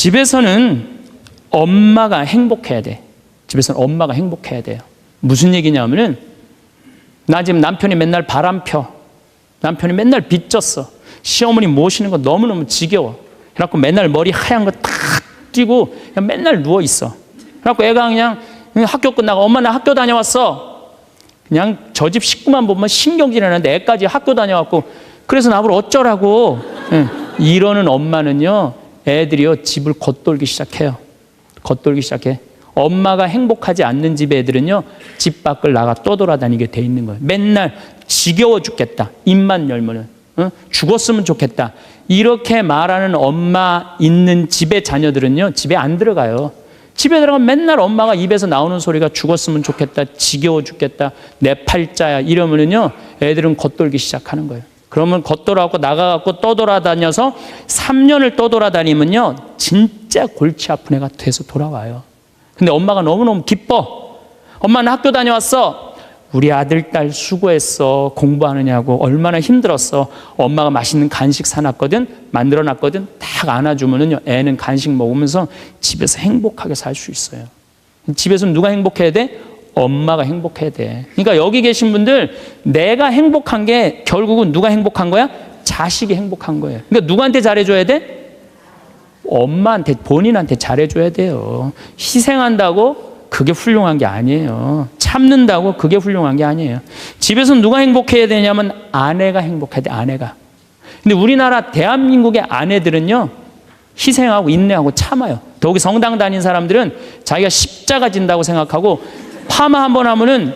집에서는 엄마가 행복해야 돼. 집에서는 엄마가 행복해야 돼요. 무슨 얘기냐면은 나 지금 남편이 맨날 바람 펴. 남편이 맨날 빚졌어. 시어머니 모시는 거 너무너무 지겨워. 그래갖고 맨날 머리 하얀 거 탁 띄고 그냥 맨날 누워 있어. 그래갖고 애가 그냥 학교 끝나고 엄마 나 학교 다녀왔어. 그냥 저 집 식구만 보면 신경질 나는데 애까지 학교 다녀왔고 그래서 나보고 어쩌라고 예, 이러는 엄마는요 애들이요 집을 겉돌기 시작해요. 겉돌기 시작해. 엄마가 행복하지 않는 집 애들은요 집 밖을 나가 떠돌아다니게 돼 있는 거예요. 맨날 지겨워 죽겠다. 입만 열면은 어? 죽었으면 좋겠다. 이렇게 말하는 엄마 있는 집의 자녀들은요 집에 안 들어가요. 집에 들어가면 맨날 엄마가 입에서 나오는 소리가 죽었으면 좋겠다, 지겨워 죽겠다, 내 팔자야 이러면은요 애들은 겉돌기 시작하는 거예요. 그러면 겉돌아갖고 나가갖고 떠돌아다녀서 3년을 떠돌아다니면요 진짜 골치 아픈 애가 돼서 돌아와요. 근데 엄마가 너무너무 기뻐. 엄마는 학교 다녀왔어. 우리 아들, 딸 수고했어. 공부하느냐고. 얼마나 힘들었어. 엄마가 맛있는 간식 사놨거든. 만들어 놨거든. 딱 안아주면은요. 애는 간식 먹으면서 집에서 행복하게 살 수 있어요. 집에서 누가 행복해야 돼? 엄마가 행복해야 돼. 그러니까 여기 계신 분들 내가 행복한 게 결국은 누가 행복한 거야? 자식이 행복한 거예요. 그러니까 누구한테 잘해줘야 돼? 엄마한테 본인한테 잘해줘야 돼요. 희생한다고 그게 훌륭한 게 아니에요. 참는다고 그게 훌륭한 게 아니에요. 집에서 누가 행복해야 되냐면 아내가 행복해야 돼. 아내가. 근데 우리나라 대한민국의 아내들은요 희생하고 인내하고 참아요. 더욱이 성당 다닌 사람들은 자기가 십자가 진다고 생각하고 파마 한 번 하면은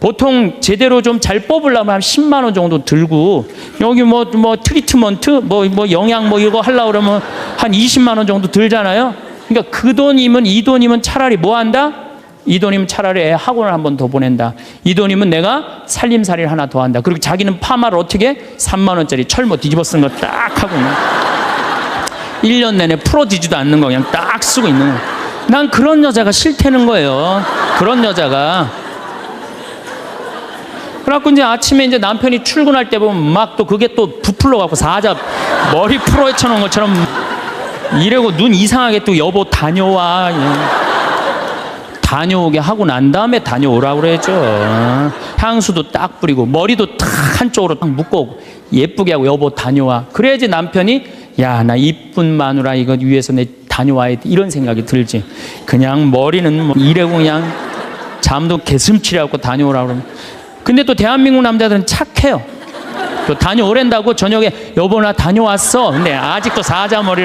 보통 제대로 좀 잘 뽑으려면 한 10만 원 정도 들고 여기 뭐 뭐 트리트먼트 뭐뭐 영양 뭐 이거 하려고 그러면 한 20만 원 정도 들잖아요. 그러니까 그 돈이면 이 돈이면 차라리 뭐 한다? 이 돈이면 차라리 애 학원을 한 번 더 보낸다. 이 돈이면 내가 살림살이를 하나 더 한다. 그리고 자기는 파마를 어떻게 3만 원짜리 철모 뒤집어 쓴 거 딱 하고 그냥 1년 내내 풀어지지도 않는 거 그냥 딱 쓰고 있는 거. 난 그런 여자가 싫다는 거예요. 그런 여자가. 그래갖고 이제 아침에 이제 남편이 출근할 때 보면 막 또 그게 또 부풀러 갖고 사자 머리 풀어 헤쳐놓은 것처럼 이래고 눈 이상하게 또 여보 다녀와. 다녀오게 하고 난 다음에 다녀오라고 그랬죠. 향수도 딱 뿌리고 머리도 탁 한쪽으로 딱 묶고 예쁘게 하고 여보 다녀와. 그래야지 남편이 야 나 이쁜 마누라 이거 위해서 내 다녀와야 돼 이런 생각이 들지. 그냥 머리는 뭐 이래고 그냥 잠도 개슴치레하고 다녀오라고 그러면. 근데 또 대한민국 남자들은 착해요. 또 다녀오랜다고 저녁에 여보 나 다녀왔어. 근데 아직도 사자 머리를